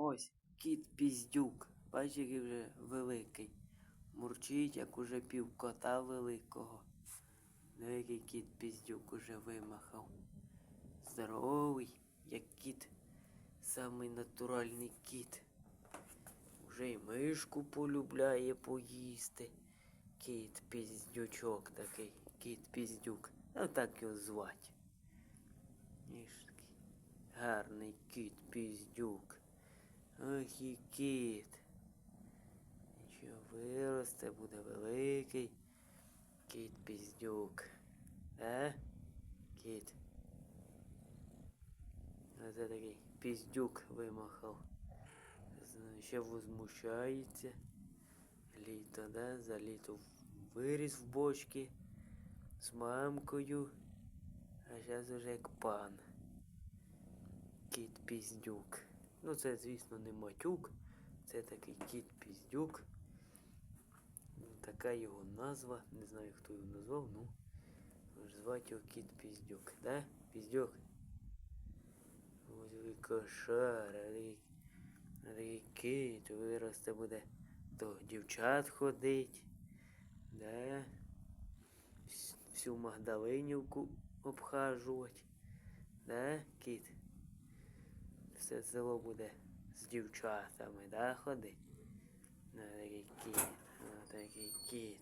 Ось кіт піздюк. Бачиш, який вже великий. Мурчить, як уже пів кота великого. Ну, який кіт піздюк уже вимахав. Здоровий, як кіт. Самий натуральний кіт. Уже й мишку полюбляє поїсти. Кіт піздючок такий. Кіт піздюк. А так його звать. Ніж такий гарний кіт піздюк. Ох і кіт. Нічого виросте, буде великий. Кіт піздюк. Е? Кіт. Оце такий піздюк вимахав. Знаю, Ще возмущається. Літо, да? За літо виріс в бочки з мамкою. А зараз уже як пан. Кіт піздюк. Ну це, звісно, не матюк. Це такий кіт піздюк. Така його назва. Не знаю, хто його назвав, ну. Звати його кіт піздюк. Да? Піздюк? Ось ви кошар, а такий- а такий кіт виросте буде до дівчат ходить. Да? Всю Магдалинівку обхажувати. Да, кіт? Все село буде з дівчатами, да, ходить? На такий кіт, на такий кіт.